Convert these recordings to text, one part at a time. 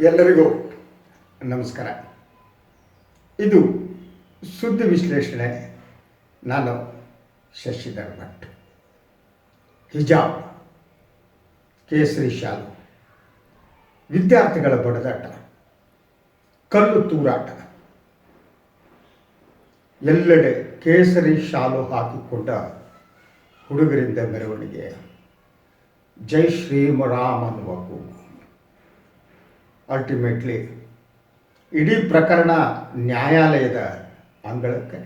ಎಲ್ಲರಿಗೂ ನಮಸ್ಕಾರ. ಇದು ಸುದ್ದಿ ವಿಶ್ಲೇಷಣೆ. ನಾನು ಶಶಿಧರ್ ಭಟ್ ಹಿಜಾಬ್, ಕೇಸರಿ ಶಾಲು, ವಿದ್ಯಾರ್ಥಿಗಳ ಬಡದಾಟ, ಕಲ್ಲು ತೂರಾಟ. ಎಲ್ಲೆಡೆ ಕೇಸರಿ ಶಾಲು ಹಾಕಿಕೊಂಡ ಹುಡುಗರಿಂದ ಮೆರವಣಿಗೆ. ಜೈ ಶ್ರೀಮರಾಮ್ ಅನ್ನುವ ಕೂಗು ಅಲ್ಟಿಮೇಟ್ಲಿ ಇಡೀ ಪ್ರಕರಣ ನ್ಯಾಯಾಲಯದ ಅಂಗಳಕ್ಕೆ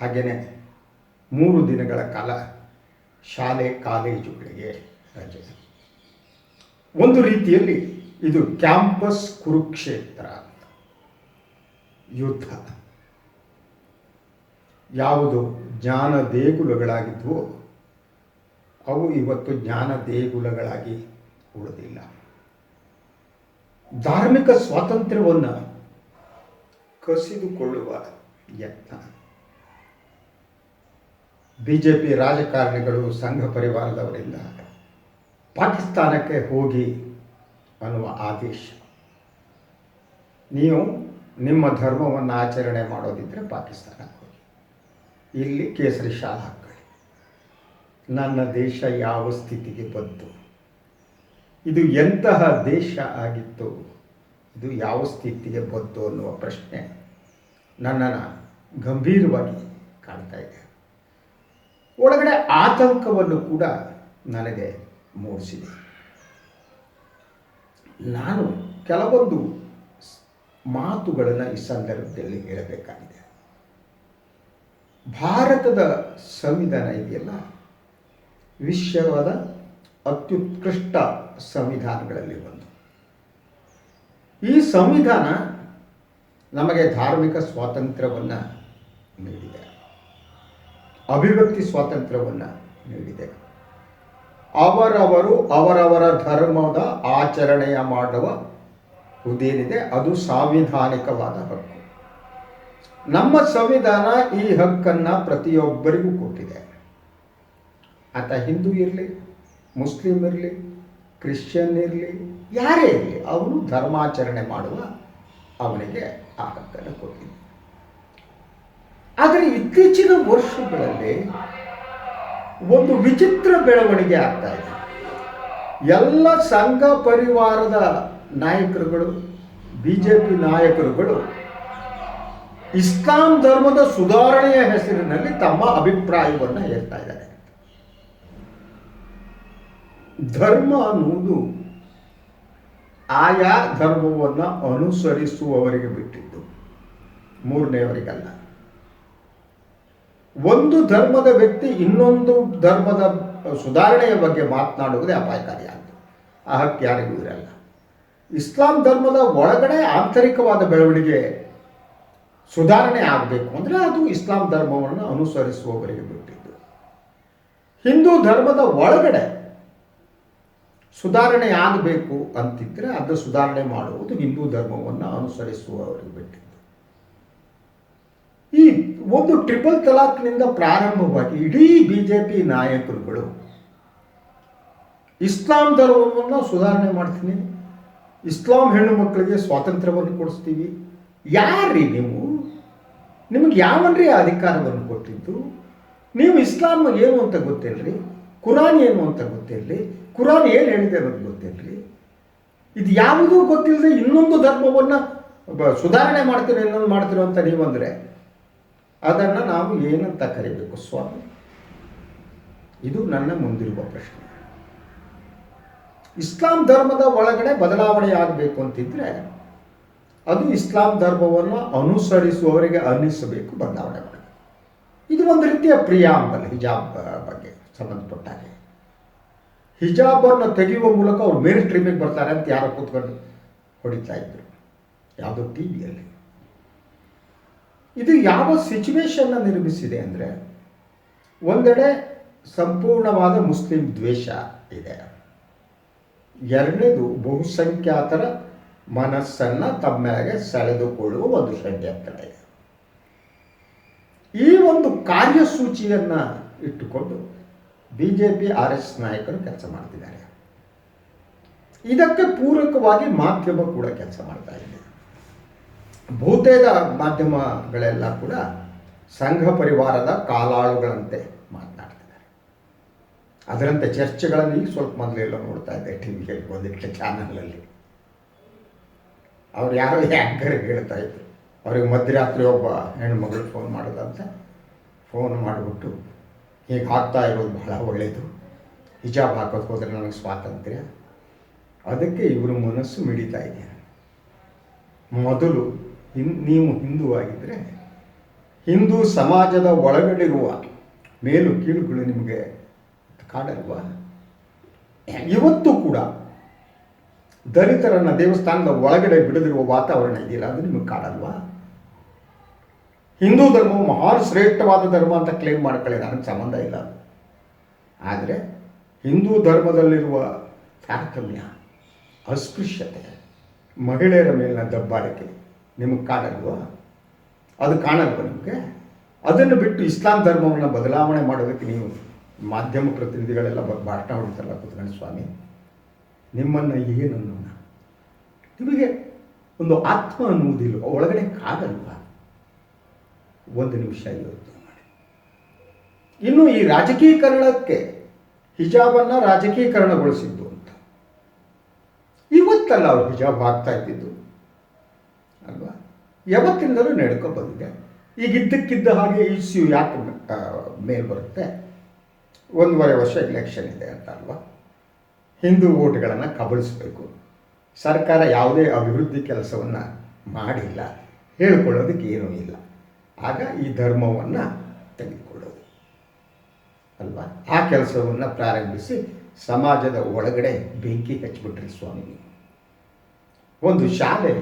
ಹಾಗೆಯೇ ಮೂರು ದಿನಗಳ ಕಾಲ ಶಾಲೆ ಕಾಲೇಜುಗಳಿಗೆ ರಜೆ. ಒಂದು ರೀತಿಯಲ್ಲಿ ಇದು ಕ್ಯಾಂಪಸ್ ಕುರುಕ್ಷೇತ್ರ. ಯುದ್ಧ. ಯಾವುದು ಜ್ಞಾನ ದೇಗುಲಗಳಾಗಿದ್ವೋ, ಅವು ಇವತ್ತು ಜ್ಞಾನ ದೇಗುಲಗಳಾಗಿ ಉಳಿದಿಲ್ಲ. ಧಾರ್ಮಿಕ ಸ್ವಾತಂತ್ರ್ಯವನ್ನು ಕಸಿದುಕೊಳ್ಳುವ ಯತ್ನ. ಬಿ ಜೆ ಪಿ ರಾಜಕಾರಣಿಗಳು ಸಂಘ ಪರಿವಾರದವರಿಂದ ಪಾಕಿಸ್ತಾನಕ್ಕೆ ಹೋಗಿ ಅನ್ನುವ ಆದೇಶ. ನೀವು ನಿಮ್ಮ ಧರ್ಮವನ್ನು ಆಚರಣೆ ಮಾಡೋದಿದ್ದರೆ ಪಾಕಿಸ್ತಾನಕ್ಕೆ ಹೋಗಿ. ಇಲ್ಲಿ ಕೇಸರಿ ಶಾಲೆ ಹಾಕೊಳ್ಳಿ ನನ್ನ ದೇಶ ಯಾವ ಸ್ಥಿತಿಗೆ ಬಂತು? ಇದು ಎಂತಹ ದೇಶ ಆಗಿತ್ತು? ಇದು ಯಾವ ಸ್ಥಿತಿಗೆ ಬಂತು ಅನ್ನುವ ಪ್ರಶ್ನೆ ನನ್ನನ್ನು ಗಂಭೀರವಾಗಿ ಕಾಣ್ತಾ ಇದೆ. ಒಳಗಡೆ ಆತಂಕವನ್ನು ಕೂಡ ನನಗೆ ಮೂಡಿಸಿದೆ. ನಾನು ಕೆಲವೊಂದು ಮಾತುಗಳನ್ನು ಈ ಸಂದರ್ಭದಲ್ಲಿ ಹೇಳಬೇಕಾಗಿದೆ. ಭಾರತದ ಸಂವಿಧಾನ ಇದೆಯಲ್ಲ? ವಿಶ್ವದ ಅತ್ಯುತ್ಕೃಷ್ಟ ಸಂವಿಧಾನಗಳಲ್ಲಿ ಒಂದು. ಈ ಸಂವಿಧಾನ ನಮಗೆ ಧಾರ್ಮಿಕ ಸ್ವಾತಂತ್ರ್ಯವನ್ನು ನೀಡಿದೆ. ಅಭಿವ್ಯಕ್ತಿ ಸ್ವಾತಂತ್ರ್ಯವನ್ನು ನೀಡಿದೆ. ಅವರವರು ಅವರವರ ಧರ್ಮದ ಆಚರಣೆಯ ಮಾಡುವ ಇದೇನಿದೆ ಅದು ಸಾಂವಿಧಾನಿಕವಾದ ಹಕ್ಕು. ನಮ್ಮ ಸಂವಿಧಾನ ಈ ಹಕ್ಕನ್ನು ಪ್ರತಿಯೊಬ್ಬರಿಗೂ ಕೊಟ್ಟಿದೆ. ಆತ ಹಿಂದೂ ಇರಲಿ, ಮುಸ್ಲಿಂ ಇರಲಿ ಕ್ರಿಶ್ಚಿಯನ್ ಇರಲಿ ಯಾರೇ ಇರಲಿ, ಅವನು ಧರ್ಮಾಚರಣೆ ಮಾಡುವ ಅವನಿಗೆ ಆ ಹಕ್ಕನ್ನು ಕೊಟ್ಟಿದೆ ಆದರೆ ಇತ್ತೀಚಿನ ವರ್ಷಗಳಲ್ಲಿ ಒಂದು ವಿಚಿತ್ರ ಬೆಳವಣಿಗೆ ಆಗ್ತಾ ಇದೆ. ಎಲ್ಲ ಸಂಘ ಪರಿವಾರದ ನಾಯಕರುಗಳು ಬಿ ಜೆ ಪಿ ನಾಯಕರುಗಳು ಇಸ್ಲಾಂ ಧರ್ಮದ ಸುಧಾರಣೆಯ ಹೆಸರಿನಲ್ಲಿ ತಮ್ಮ ಅಭಿಪ್ರಾಯವನ್ನು ಹೇಳ್ತಾ ಇದ್ದಾರೆ. ಧರ್ಮ ಅನ್ನುವುದು ಆಯಾ ಧರ್ಮವನ್ನು ಅನುಸರಿಸುವವರಿಗೆ ಬಿಟ್ಟಿದ್ದು. ಮೂರನೆಯವರಿಗಲ್ಲ. ಒಂದು ಧರ್ಮದ ವ್ಯಕ್ತಿ ಇನ್ನೊಂದು ಧರ್ಮದ ಸುಧಾರಣೆಯ ಬಗ್ಗೆ ಮಾತನಾಡುವುದೇ ಅಪಾಯಕಾರಿಯಾಗಿದೆ ಆ ಹಕ್ಕು ಯಾರಿಗೂ ಇರಲ್ಲ. ಇಸ್ಲಾಂ ಧರ್ಮದ ಒಳಗಡೆ ಆಂತರಿಕವಾದ ಬೆಳವಣಿಗೆ ಸುಧಾರಣೆ ಆಗಬೇಕು ಅಂದರೆ ಅದು ಇಸ್ಲಾಂ ಧರ್ಮವನ್ನು ಅನುಸರಿಸುವವರಿಗೆ ಬಿಟ್ಟಿದ್ದು. ಹಿಂದೂ ಧರ್ಮದ ಒಳಗಡೆ ಸುಧಾರಣೆ ಆಗಬೇಕು ಅಂತಿದ್ರೆ ಅದು ಸುಧಾರಣೆ ಮಾಡುವುದು ಹಿಂದೂ ಧರ್ಮವನ್ನು ಅನುಸರಿಸುವವರಿಗೆ ಬಿಟ್ಟಿದ್ದು ಈ ಒಂದು ಟ್ರಿಪಲ್ ತಲಾಕ್ನಿಂದ ಪ್ರಾರಂಭವಾಗಿ ಇಡೀ ಬಿ ಜೆ ಪಿ ನಾಯಕರುಗಳು ಇಸ್ಲಾಂ ಧರ್ಮವನ್ನು ಸುಧಾರಣೆ ಮಾಡ್ತೀನಿ, ಇಸ್ಲಾಂ ಹೆಣ್ಣು ಮಕ್ಕಳಿಗೆ ಸ್ವಾತಂತ್ರ್ಯವನ್ನು ಕೊಡಿಸ್ತೀವಿ. ಯಾರ್ರೀ ನೀವು? ನಿಮಗೆ ಯಾವನ್ರಿ ಅಧಿಕಾರವನ್ನು ಕೊಟ್ಟಿದ್ದು? ನೀವು ಇಸ್ಲಾಂ ಏನು ಅಂತ ಗೊತ್ತಿಲ್ಲರಿ ಕುರಾನ್ ಏನು ಅಂತ ಗೊತ್ತಿರಲಿ ಕುರಾನ್ ಏನು ಹೇಳಿದೆ ಅನ್ನೋದು ಗೊತ್ತಿರಲಿ ಇದು ಯಾವುದೂ ಗೊತ್ತಿಲ್ಲದೆ ಇನ್ನೊಂದು ಧರ್ಮವನ್ನು ಸುಧಾರಣೆ ಮಾಡ್ತೀರೋ ಇನ್ನೊಂದು ಮಾಡ್ತೀರೋ ಅಂತ ನೀವಂದರೆ ಅದನ್ನು ನಾವು ಏನಂತ ಕರಿಬೇಕು ಸ್ವಾಮಿ? ಇದು ನನ್ನ ಮುಂದಿರುವ ಪ್ರಶ್ನೆ. ಇಸ್ಲಾಂ ಧರ್ಮದ ಒಳಗಡೆ ಬದಲಾವಣೆ ಆಗಬೇಕು ಅಂತಿದ್ರೆ ಅದು ಇಸ್ಲಾಂ ಧರ್ಮವನ್ನು ಅನುಸರಿಸುವವರಿಗೆ ಅನ್ನಿಸಬೇಕು ಬದಲಾವಣೆ ಇದು ಒಂದು ರೀತಿಯ ಪ್ರಿಯಾಂಬಲ್, ಹಿಜಾಬ್ ಬಗ್ಗೆ ಸಂಬಂಧಪಟ್ಟ ಹಾಗೆ. ಹಿಜಾಬನ್ನು ತೆಗೆಯುವ ಮೂಲಕ ಅವ್ರು ಮೇಲ್ ಸ್ಟ್ರೀಮಿಗೆ ಬರ್ತಾರೆ ಅಂತ ಯಾರೋ ಕೂತ್ಕೊಂಡು ಹೊಡಿತಾ ಇದ್ರು. ಯಾವುದೋ ಟಿ ವಿಯಲ್ಲಿ ಇದು ಯಾವ ಸಿಚುವೇಶನ್ನ ನಿರ್ಮಿಸಿದೆ ಅಂದರೆ ಒಂದೆಡೆ ಸಂಪೂರ್ಣವಾದ ಮುಸ್ಲಿಂ ದ್ವೇಷ ಇದೆ. ಎರಡನೇದು ಬಹುಸಂಖ್ಯಾತರ ಮನಸ್ಸನ್ನು ತಮ್ಮೆಗೆ ಸೆಳೆದುಕೊಳ್ಳುವ ಒಂದು ಷಡ್ಯಂತ್ರ ಇದೆ. ಈ ಒಂದು ಕಾರ್ಯಸೂಚಿಯನ್ನು ಇಟ್ಟುಕೊಂಡು B J P R S ನಾಯಕರು ಕೆಲಸ ಮಾಡ್ತಿದ್ದಾರೆ. ಇದಕ್ಕೆ ಪೂರಕವಾಗಿ ಮಾಧ್ಯಮ ಕೂಡ ಕೆಲಸ ಮಾಡ್ತಾ ಇದೆ. ಬಹುತೇಕ ಮಾಧ್ಯಮಗಳೆಲ್ಲ ಕೂಡ ಸಂಘ ಪರಿವಾರದ ಕಾಲಾಳುಗಳಂತೆ ಮಾತನಾಡ್ತಿದ್ದಾರೆ. ಅದರಂತೆ ಚರ್ಚೆಗಳನ್ನು ಈಗ ಸ್ವಲ್ಪ ಮೊದಲೆಲ್ಲ ನೋಡ್ತಾ ಇದ್ದೆ ಟಿ ವಿಯಲ್ಲಿ ಒಂದಿಷ್ಟು ಚಾನಲಲ್ಲಿ. ಅವ್ರು ಯಾರೋ ಹ್ಯಾಂಕರ್ ಹೇಳ್ತಾ ಇದ್ರು. ಅವ್ರಿಗೆ ಮಧ್ಯರಾತ್ರಿ ಒಬ್ಬ ಹೆಣ್ಮಗಳು ಫೋನ್ ಮಾಡೋದಂತೆ ಫೋನ್ ಮಾಡಿಬಿಟ್ಟು ಹೀಗೆ ಆಗ್ತಾ ಇರೋದು ಬಹಳ ಒಳ್ಳೆಯದು ಹಿಜಾಬ್ ಹಾಕೋದು ಹೋದರೆ ನನಗೆ ಸ್ವಾತಂತ್ರ್ಯ. ಅದಕ್ಕೆ ಇವರು ಮನಸ್ಸು ಮಿಡಿತಾ ಇದೆ. ಮೊದಲು ನೀವು ಹಿಂದೂ ಆಗಿದ್ದರೆ ಹಿಂದೂ ಸಮಾಜದ ಒಳಗಡೆರುವ ಮೇಲು ಕೀಳುಗಳು ನಿಮಗೆ ಕಾಡಲ್ವಾ? ಇವತ್ತು ಕೂಡ ದಲಿತರನ್ನು ದೇವಸ್ಥಾನದ ಒಳಗಡೆ ಬಿಡದಿರುವ ವಾತಾವರಣ ಇದೆಯಲ್ಲ, ಅದು ನಿಮಗೆ ಕಾಡಲ್ವಾ? ಹಿಂದೂ ಧರ್ಮವು ಮಹಾನ್ ಶ್ರೇಷ್ಠವಾದ ಧರ್ಮ ಅಂತ ಕ್ಲೇಮ್ ಮಾಡ್ಕೊಳ್ಳಿ, ನನಗೆ ಸಂಬಂಧ ಇಲ್ಲ. ಆದರೆ ಹಿಂದೂ ಧರ್ಮದಲ್ಲಿರುವ ತಾರತಮ್ಯ, ಅಸ್ಪೃಶ್ಯತೆ, ಮಹಿಳೆಯರ ಮೇಲಿನ ದಬ್ಬಾಳಿಕೆ ನಿಮಗೆ ಕಾಣಲ್ವಾ? ಅದು ಕಾಣಲ್ವ ನಿಮಗೆ? ಅದನ್ನು ಬಿಟ್ಟು ಇಸ್ಲಾಂ ಧರ್ಮವನ್ನು ಬದಲಾವಣೆ ಮಾಡೋದಕ್ಕೆ ನೀವು ಮಾಧ್ಯಮ ಪ್ರತಿನಿಧಿಗಳೆಲ್ಲ ಭಾಷಣ ಹೊಡಿತಾರಲ್ಲ ಕುತ್ಕೊಂಡು ಸ್ವಾಮಿ. ನಿಮ್ಮನ್ನು ಏನು ಅನ್ನೋಣ ನಿಮಗೆ ಒಂದು ಆತ್ಮ ಅನ್ನುವುದಿಲ್ಲ ಒಳಗಡೆ ಕಾಗಲ್ವಾ? ಒಂದು ನಿಮಿಷ ಯೋಚನೆ ಮಾಡಿ. ಇನ್ನು ಈ ರಾಜಕೀಕರಣಕ್ಕೆ ಹಿಜಾಬನ್ನು ರಾಜಕೀಕರಣಗೊಳಿಸಿದ್ದು ಅಂತ. ಇವತ್ತಲ್ಲ ಅವ್ರು ಹಿಜಾಬ್ ಹಾಕ್ತಾ ಇದ್ದಿದ್ದು. ಅಲ್ವಾ? ಯಾವತ್ತಿಂದಲೂ ನಡ್ಕೊ ಬಂದಿದೆ ಈಗ ಇದ್ದಕ್ಕಿದ್ದ ಹಾಗೆ ಇಶ್ಯೂ ಯಾಕೆ ಮೇಲ್ ಬರುತ್ತೆ? ಒಂದೂವರೆ ವರ್ಷ ಎಲೆಕ್ಷನ್ ಇದೆ ಅಂತ ಅಲ್ವಾ? ಹಿಂದೂ ಓಟ್ಗಳನ್ನು ಕಬಳಿಸಬೇಕು. ಸರ್ಕಾರ ಯಾವುದೇ ಅಭಿವೃದ್ಧಿ ಕೆಲಸವನ್ನು ಮಾಡಿಲ್ಲ. ಹೇಳ್ಕೊಳ್ಳೋದಕ್ಕೆ ಏನೂ ಇಲ್ಲ. ಆಗ ಈ ಧರ್ಮವನ್ನು ತೆಗೆದುಕೊಳ್ಳೋದು ಅಲ್ವಾ? ಆ ಕೆಲಸವನ್ನು ಪ್ರಾರಂಭಿಸಿ ಸಮಾಜದ ಒಳಗಡೆ ಬೆಂಕಿ ಹಚ್ಚಿಬಿಟ್ರಿ ಸ್ವಾಮಿ ಒಂದು ಶಾಲೆ,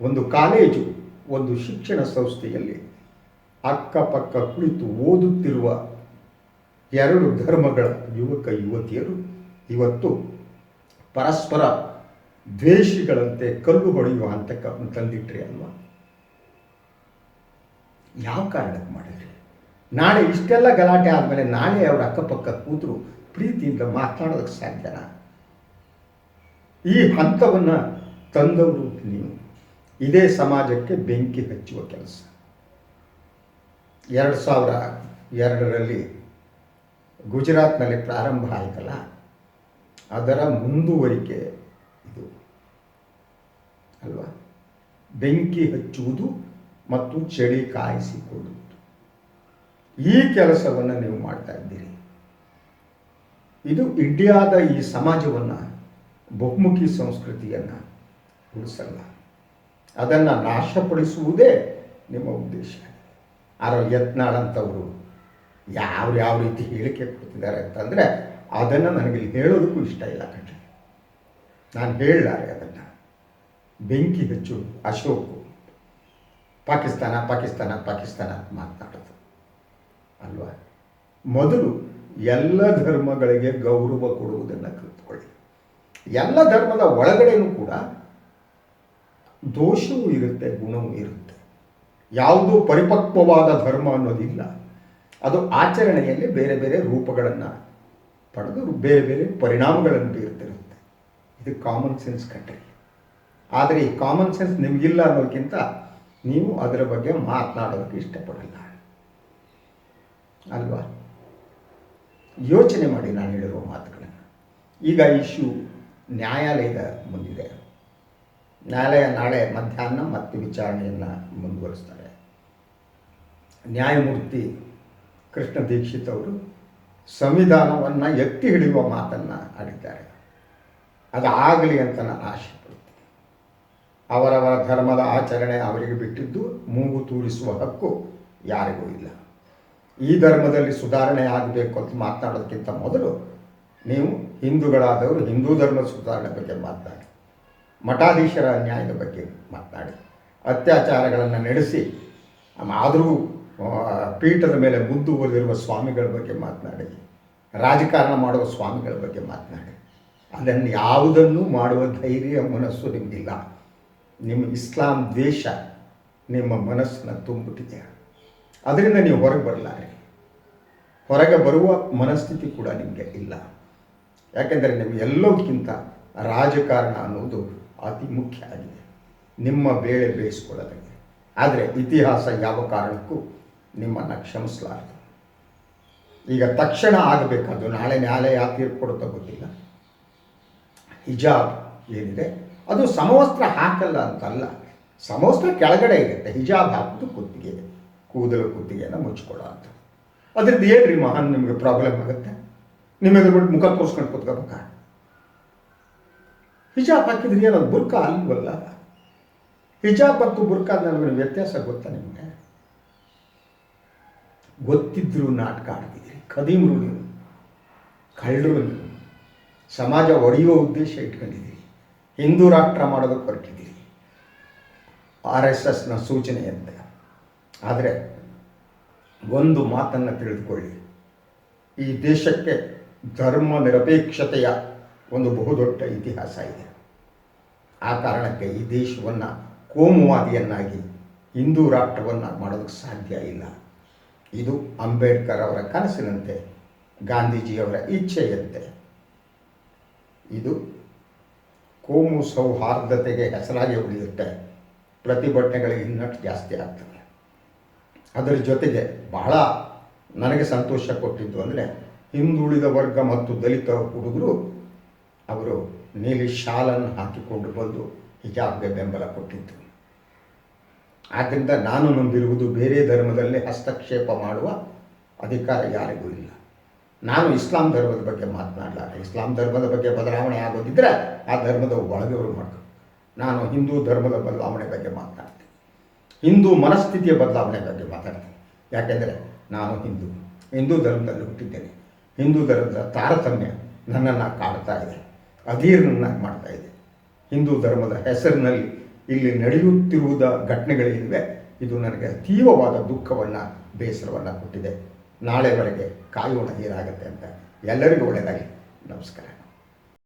ಒಂದು ಕಾಲೇಜು, ಒಂದು ಶಿಕ್ಷಣ ಸಂಸ್ಥೆಯಲ್ಲಿ ಅಕ್ಕಪಕ್ಕ ಕುಳಿತು ಓದುತ್ತಿರುವ ಎರಡು ಧರ್ಮಗಳ ಯುವಕ, ಯುವತಿಯರು ಇವತ್ತು ಪರಸ್ಪರ ದ್ವೇಷಿಗಳಂತೆ ಕಲ್ಲು ಹೊಡೆಯುವ ಹಂತಕ್ಕೆ ತಂದಿಟ್ರಿ ಅಲ್ವಾ? ಯಾವ ಕಾರಣಕ್ಕೆ ಮಾಡಿದ್ರಿ? ನಾಳೆ ಇಷ್ಟೆಲ್ಲ ಗಲಾಟೆ ಆದಮೇಲೆ ನಾಳೆ ಅವರ ಅಕ್ಕಪಕ್ಕ ಕೂತರು ಪ್ರೀತಿಯಿಂದ ಮಾತನಾಡೋದಕ್ಕೆ ಸಾಧ್ಯನ? ಈ ಹಂತವನ್ನು ತಂದವರು ನೀವು ಇದೇ ಸಮಾಜಕ್ಕೆ ಬೆಂಕಿ ಹಚ್ಚುವ ಕೆಲಸ. ಎರಡು ಸಾವಿರ ಎರಡರಲ್ಲಿ ಗುಜರಾತ್ನಲ್ಲಿ ಪ್ರಾರಂಭ ಆಯಿತಲ್ಲ, ಅದರ ಮುಂದುವರಿಕೆ ಇದು. ಅಲ್ವಾ? ಬೆಂಕಿ ಹಚ್ಚುವುದು ಮತ್ತು ಚಳಿ ಕಾಯಿಸಿಕೊಳ್ಳುವುದು ಈ ಕೆಲಸವನ್ನು ನೀವು ಮಾಡ್ತಾ ಇದ್ದೀರಿ. ಇದು ಇಂಡಿಯಾದ ಈ ಸಮಾಜವನ್ನು ಬಹುಮುಖಿ ಸಂಸ್ಕೃತಿಯನ್ನು ಉಳಿಸಲ್ಲ. ಅದನ್ನು ನಾಶಪಡಿಸುವುದೇ ನಿಮ್ಮ ಉದ್ದೇಶ. ಆದರೆ ಯತ್ನಾಳ್ ಅಂತವರು ಯಾವ ಯಾವ ರೀತಿ ಹೇಳಿಕೆ ಕೊಡ್ತಿದ್ದಾರೆ ಅಂತಂದರೆ ಅದನ್ನು ನನಗೆ ಹೇಳೋದಕ್ಕೂ ಇಷ್ಟ ಇಲ್ಲ ಕಣ್ರಿ. ನಾನು ಹೇಳಲಾರೆ ಅದನ್ನು. ಬೆಂಕಿ ಹೆಚ್ಚು ಅಶೋಕು ಪಾಕಿಸ್ತಾನ ಪಾಕಿಸ್ತಾನ ಪಾಕಿಸ್ತಾನ ಮಾತನಾಡೋದು. ಅಲ್ವಾ? ಮೊದಲು ಎಲ್ಲ ಧರ್ಮಗಳಿಗೆ ಗೌರವ ಕೊಡುವುದನ್ನು ಕಲಿತುಕೊಳ್ಳಿ. ಎಲ್ಲ ಧರ್ಮದ ಒಳಗಡೆಯೂ ಕೂಡ ದೋಷವೂ ಇರುತ್ತೆ, ಗುಣವೂ ಇರುತ್ತೆ. ಯಾವುದೂ ಪರಿಪಕ್ವವಾದ ಧರ್ಮ ಅನ್ನೋದಿಲ್ಲ. ಅದು ಆಚರಣೆಯಲ್ಲಿ ಬೇರೆ ಬೇರೆ ರೂಪಗಳನ್ನು ಪಡೆದು ಬೇರೆ ಬೇರೆ ಪರಿಣಾಮಗಳನ್ನು ಬೀರ್ತಿರುತ್ತೆ. ಇದು ಕಾಮನ್ ಸೆನ್ಸ್ ಕಂಟ್ರಿ ಆದರೆ ಈ ಕಾಮನ್ ಸೆನ್ಸ್ ನಿಮಗಿಲ್ಲ ಅನ್ನೋದಕ್ಕಿಂತ ನೀವು ಅದರ ಬಗ್ಗೆ ಮಾತನಾಡೋದಕ್ಕೆ ಇಷ್ಟಪಡಲ್ಲ. ಅಲ್ವಾ? ಯೋಚನೆ ಮಾಡಿ ನಾನು ಹೇಳಿರುವ ಮಾತುಗಳನ್ನು. ಈಗ ಇಶ್ಯೂ ನ್ಯಾಯಾಲಯದ ಮುಂದಿದೆ. ನ್ಯಾಯಾಲಯ ನಾಳೆ ಮಧ್ಯಾಹ್ನ ಮತ್ತೆ ವಿಚಾರಣೆಯನ್ನು ಮುಂದುವರಿಸ್ತಾರೆ. ನ್ಯಾಯಮೂರ್ತಿ ಕೃಷ್ಣ ದೀಕ್ಷಿತ್ ಅವರು ಸಂವಿಧಾನವನ್ನು ಎತ್ತಿ ಹಿಡಿಯುವ ಮಾತನ್ನು ಆಡಿದ್ದಾರೆ. ಅದು ಆಗಲಿ ಅಂತ ನನ್ನ ಆಶೆ. ಅವರವರ ಧರ್ಮದ ಆಚರಣೆ ಅವರಿಗೆ ಬಿಟ್ಟಿದ್ದು ಮೂಗು ತೂರಿಸುವ ಹಕ್ಕು ಯಾರಿಗೂ ಇಲ್ಲ. ಈ ಧರ್ಮದಲ್ಲಿ ಸುಧಾರಣೆ ಆಗಬೇಕು ಅಂತ ಮಾತನಾಡೋದಕ್ಕಿಂತ ಮೊದಲು ನೀವು ಹಿಂದೂಗಳಾದವರು ಹಿಂದೂ ಧರ್ಮದ ಸುಧಾರಣೆ ಬಗ್ಗೆ ಮಾತನಾಡಿ. ಮಠಾಧೀಶರ ನ್ಯಾಯದ ಬಗ್ಗೆ ಮಾತನಾಡಿ. ಅತ್ಯಾಚಾರಗಳನ್ನು ನಡೆಸಿ, ಆದರೂ ಪೀಠದ ಮೇಲೆ ಮುಂದುವರೆದಿರುವ ಸ್ವಾಮಿಗಳ ಬಗ್ಗೆ ಮಾತನಾಡಿ, ರಾಜಕಾರಣ ಮಾಡುವ ಸ್ವಾಮಿಗಳ ಬಗ್ಗೆ ಮಾತನಾಡಿ. ಅದನ್ನು ಯಾವುದನ್ನು ಮಾಡುವ ಧೈರ್ಯ, ಮನಸ್ಸು ನಿಮಗಿಲ್ಲ. ನಿಮ್ಮ ಇಸ್ಲಾಂ ದ್ವೇಷ ನಿಮ್ಮ ಮನಸ್ಸನ್ನು ತುಂಬಿಟ್ಟಿದೆ ಅದರಿಂದ ನೀವು ಹೊರಗೆ ಬರಲಾರೆ ಹೊರಗೆ ಬರುವ ಮನಸ್ಥಿತಿ ಕೂಡ ನಿಮಗೆ ಇಲ್ಲ. ಯಾಕೆಂದರೆ ನೀವು ಎಲ್ಲದಕ್ಕಿಂತ ರಾಜಕಾರಣ ಅನ್ನೋದು ಅತಿ ಮುಖ್ಯ ಆಗಿದೆ. ನಿಮ್ಮ ಬೇಳೆ ಬೇಯಿಸ್ಕೊಳ್ಳೋದಕ್ಕೆ. ಆದರೆ ಇತಿಹಾಸ ಯಾವ ಕಾರಣಕ್ಕೂ ನಿಮ್ಮನ್ನು ಕ್ಷಮಿಸಲಾರದು. ಈಗ ತಕ್ಷಣ ಆಗಬೇಕಾದ್ದು ನಾಳೆ ನಾಳೆ ಯಾವ ತೀರ್ಪು ಕೊಡುತ್ತೋ ಗೊತ್ತಿಲ್ಲ. ಹಿಜಾಬ್ ಏನಿದೆ? ಅದು ಸಮವಸ್ತ್ರ ಹಾಕಲ್ಲ ಅಂತಲ್ಲ. ಸಮವಸ್ತ್ರ ಕೆಳಗಡೆ ಇರುತ್ತೆ ಹಿಜಾಬ್ ಹಾಕೋದು ಕುತ್ತಿಗೆ. ಕೂದಲು ಕುತ್ತಿಗೆಯನ್ನು ಮುಚ್ಕೊಳ್ಳೋ ಅಂತ ಅದ್ರದ್ದು ಏನು ರೀ ಮಹಾನ್ ನಿಮಗೆ ಪ್ರಾಬ್ಲಮ್ ಆಗುತ್ತೆ? ನಿಮಗೆ ಬಿಟ್ಟು ಮುಖ ತೋರಿಸ್ಕೊಂಡು ಕೂತ್ಕೋಬೇಕ? ಹಿಜಾಬ್ ಹಾಕಿದ್ರಿ ಅದು ಬುರ್ಕ ಅಲ್ವಲ್ಲ? ಹಿಜಾಬ್ ಮತ್ತು ಬುರ್ಕ ನಡುವಿನ ವ್ಯತ್ಯಾಸ ಗೊತ್ತಾ ನಿಮಗೆ? ಗೊತ್ತಿದ್ರು ನಾಟಕ ಆಡ್ತಿದ್ದೀರಿ ಕದೀಮ್ರು ನೀವು. ಕಳ್ಳರು ನೀವು. ಸಮಾಜ ಒಡೆಯುವ ಉದ್ದೇಶ ಇಟ್ಕೊಂಡಿದ್ದೀರಿ. ಹಿಂದೂ ರಾಷ್ಟ್ರ ಮಾಡೋದಕ್ಕೆ ಹೊರಟಿದ್ದೀರಿ ಆರ್ ಎಸ್ ಎಸ್ನ ಸೂಚನೆಯಂತೆ. ಆದರೆ ಒಂದು ಮಾತನ್ನು ತಿಳಿದುಕೊಳ್ಳಿ. ಈ ದೇಶಕ್ಕೆ ಧರ್ಮ ನಿರಪೇಕ್ಷತೆಯ ಒಂದು ಬಹುದೊಡ್ಡ ಇತಿಹಾಸ ಇದೆ. ಆ ಕಾರಣಕ್ಕೆ ಈ ದೇಶವನ್ನು ಕೋಮುವಾದಿಯನ್ನಾಗಿ, ಹಿಂದೂ ರಾಷ್ಟ್ರವನ್ನು ಮಾಡೋದಕ್ಕೆ ಸಾಧ್ಯ ಇಲ್ಲ. ಇದು ಅಂಬೇಡ್ಕರ್ ಅವರ ಕನಸಿನಂತೆ, ಗಾಂಧೀಜಿಯವರ ಇಚ್ಛೆಯಂತೆ. ಇದು ಕೋಮು ಸೌಹಾರ್ದತೆಗೆ ಹೆಸರಾಗಿ ಉಳಿಯುತ್ತೆ ಪ್ರತಿಭಟನೆಗಳಿಗೆ ಇನ್ನಷ್ಟು ಜಾಸ್ತಿ ಆಗ್ತದೆ. ಅದರ ಜೊತೆಗೆ ಬಹಳ ನನಗೆ ಸಂತೋಷ ಕೊಟ್ಟಿದ್ದು ಅಂದರೆ ಹಿಂದುಳಿದ ವರ್ಗ ಮತ್ತು ದಲಿತ ಹುಡುಗರು ಅವರು ನೀಲಿ ಶಾಲನ್ನು ಹಾಕಿಕೊಂಡು ಬಂದು ಹಿಜಾಬ್ಗೆ ಬೆಂಬಲ ಕೊಟ್ಟಿದ್ದು. ಆದ್ದರಿಂದ ನಾನು ನಂಬಿರುವುದು ಬೇರೆ ಧರ್ಮದಲ್ಲಿ ಹಸ್ತಕ್ಷೇಪ ಮಾಡುವ ಅಧಿಕಾರ ಯಾರಿಗೂ ಇಲ್ಲ. ನಾನು ಇಸ್ಲಾಂ ಧರ್ಮದ ಬಗ್ಗೆ ಮಾತನಾಡಲಾರೆ ಇಸ್ಲಾಂ ಧರ್ಮದ ಬಗ್ಗೆ ಬದಲಾವಣೆ ಆಗೋದಿದ್ದರೆ ಆ ಧರ್ಮದ ಒಳಗೆಯವರು ಮಾಡಬೇಕು ನಾನು ಹಿಂದೂ ಧರ್ಮದ ಬದಲಾವಣೆ ಬಗ್ಗೆ ಮಾತನಾಡ್ತೀನಿ. ಹಿಂದೂ ಮನಸ್ಥಿತಿಯ ಬದಲಾವಣೆ ಬಗ್ಗೆ ಮಾತಾಡ್ತೀನಿ ಯಾಕೆಂದರೆ ನಾನು ಹಿಂದೂ. ಹಿಂದೂ ಧರ್ಮದಲ್ಲಿ ಹುಟ್ಟಿದ್ದೇನೆ. ಹಿಂದೂ ಧರ್ಮದ ತಾರತಮ್ಯ ನನ್ನನ್ನು ಕಾಡ್ತಾ ಇದೆ. ಅಧೀರ್ನನ್ನಾಗಿ ಮಾಡ್ತಾ ಇದೆ. ಹಿಂದೂ ಧರ್ಮದ ಹೆಸರಿನಲ್ಲಿ ಇಲ್ಲಿ ನಡೆಯುತ್ತಿರುವುದ ಘಟನೆಗಳಿವೆ ಇದು ನನಗೆ ತೀವ್ರವಾದ ದುಃಖವನ್ನು, ಬೇಸರವನ್ನು ಕೊಟ್ಟಿದೆ. ನಾಳೆವರೆಗೆ ಕಾಯೋಣ ಏನಾಗುತ್ತೆ ಅಂತ ಎಲ್ಲರಿಗೂ ಒಳ್ಳೆಯದಾಗಿ ನಮಸ್ಕಾರ.